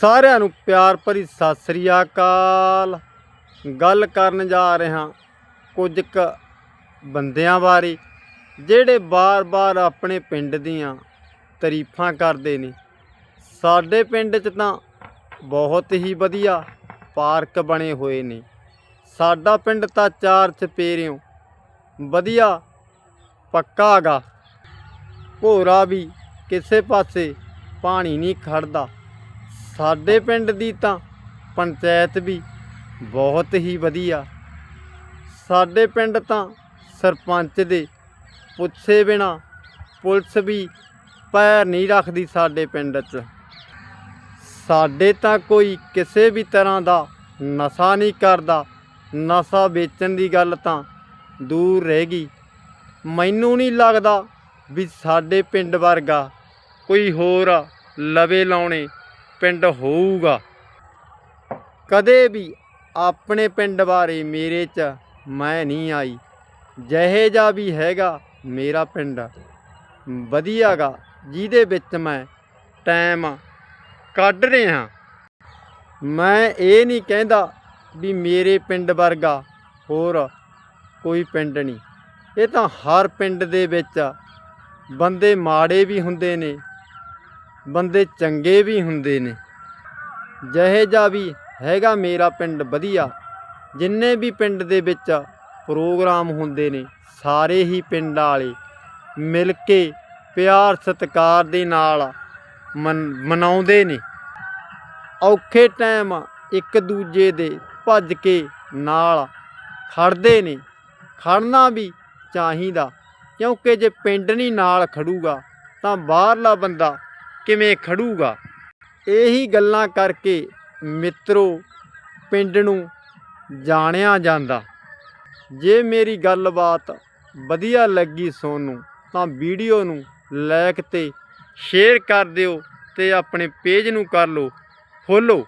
ਸਾਰਿਆਂ ਨੂੰ ਪਿਆਰ ਭਰੀ ਸਤਿ ਸ੍ਰੀ ਅਕਾਲ। ਗੱਲ ਕਰਨ ਜਾ ਰਿਹਾ ਕੁਝ ਕੁ ਬੰਦਿਆਂ ਬਾਰੇ, ਜਿਹੜੇ ਬਾਰ-ਬਾਰ ਆਪਣੇ ਪਿੰਡ ਦੀਆਂ ਤਾਰੀਫਾਂ ਕਰਦੇ ਨੇ। ਸਾਡੇ ਪਿੰਡ 'ਚ ਤਾਂ ਬਹੁਤ ਹੀ ਵਧੀਆ ਪਾਰਕ ਬਣੇ ਹੋਏ ਨੇ। ਸਾਡਾ ਪਿੰਡ ਤਾਂ ਚਾਰ ਚਪੇਰਿਓ ਵਧੀਆ ਪੱਕਾ ਗਾ। ਭੋਰਾ ਵੀ ਕਿਸੇ ਪਾਸੇ ਪਾਣੀ ਨਹੀਂ ਖੜਦਾ। ਸਾਡੇ ਪਿੰਡ ਦੀ ਤਾਂ ਪੰਚਾਇਤ ਵੀ ਬਹੁਤ ਹੀ ਵਧੀਆ। ਸਾਡੇ ਪਿੰਡ ਤਾਂ ਸਰਪੰਚ ਦੇ ਪੁੱਛੇ ਬਿਨਾ ਪੁਲਿਸ ਵੀ ਪੈਰ ਨਹੀਂ ਰੱਖਦੀ ਸਾਡੇ ਪਿੰਡ 'ਚ। ਸਾਡੇ ਤਾਂ ਕੋਈ ਕਿਸੇ ਵੀ ਤਰ੍ਹਾਂ ਦਾ ਨਸ਼ਾ ਨਹੀਂ ਕਰਦਾ। ਨਸ਼ਾ ਵੇਚਣ ਦੀ ਗੱਲ ਤਾਂ ਦੂਰ ਰਹਿ ਗਈ। ਮੈਨੂੰ ਨਹੀਂ ਲੱਗਦਾ ਵੀ ਸਾਡੇ ਪਿੰਡ ਵਰਗਾ ਕੋਈ ਹੋਰ ਲਵੇ ਲਾਉਣੇ। ਪਿੰਡ ਹੋਊਗਾ। ਕਦੇ ਵੀ ਆਪਣੇ ਪਿੰਡ ਬਾਰੇ ਮੇਰੇ 'ਚ ਮੈਂ ਨਹੀਂ ਆਈ। ਜਿਹੇ ਜਾ ਵੀ ਹੈਗਾ ਮੇਰਾ ਪਿੰਡ। ਵਧੀਆਗਾ ਜਿਹਦੇ ਵਿੱਚ ਮੈਂ ਟਾਈਮ ਕੱਢ ਰਿਹਾ ਮੈਂ ਇਹ ਨਹੀਂ ਕਹਿੰਦਾ ਵੀ ਮੇਰੇ ਪਿੰਡ ਵਰਗਾ ਹੋਰ ਕੋਈ ਪਿੰਡ ਨਹੀਂ। ਇਹ ਤਾਂ ਹਰ ਪਿੰਡ ਦੇ ਵਿੱਚ ਬੰਦੇ ਮਾੜੇ ਵੀ ਹੁੰਦੇ ਨੇ ਬੰਦੇ ਚੰਗੇ ਵੀ ਹੁੰਦੇ ਨੇ। ਜਿਹੇ ਜਾ ਵੀ ਹੈਗਾ ਮੇਰਾ ਪਿੰਡ ਵਧੀਆ, ਜਿੰਨੇ ਵੀ ਪਿੰਡ ਦੇ ਵਿੱਚ ਪ੍ਰੋਗਰਾਮ ਹੁੰਦੇ ਨੇ, ਸਾਰੇ ਹੀ ਪਿੰਡ ਵਾਲੇ ਮਿਲ ਕੇ ਪਿਆਰ ਸਤਿਕਾਰ ਦੇ ਨਾਲ ਮਨ- ਮਨਾਉਂਦੇ ਨੇ। ਔਖੇ ਟਾਈਮ ਇੱਕ ਦੂਜੇ ਦੇ ਭੱਜ ਕੇ ਨਾਲ ਖੜਦੇ ਨੇ। ਖੜਨਾ ਵੀ ਚਾਹੀਦਾ, ਕਿਉਂਕਿ ਜੇ ਪਿੰਡ ਨਹੀਂ ਨਾਲ ਖੜੂਗਾ, ਤਾਂ ਬਾਹਰਲਾ ਬੰਦਾ ਕਿਵੇਂ ਖੜੂਗਾ? ਇਹੀ ਗੱਲਾਂ ਕਰਕੇ ਮਿੱਤਰੋ, ਪਿੰਡ ਨੂੰ ਜਾਣਿਆ ਜਾਂਦਾ। ਜੇ ਮੇਰੀ ਗੱਲਬਾਤ ਵਧੀਆ ਲੱਗੀ ਸੋਨੂੰ, ਤਾਂ ਵੀਡੀਓ ਨੂੰ ਲਾਈਕ ਤੇ ਸ਼ੇਅਰ ਕਰ ਦਿਓ ਤੇ ਆਪਣੇ ਪੇਜ ਨੂੰ ਕਰ ਲਓ। ਫੋਲੋ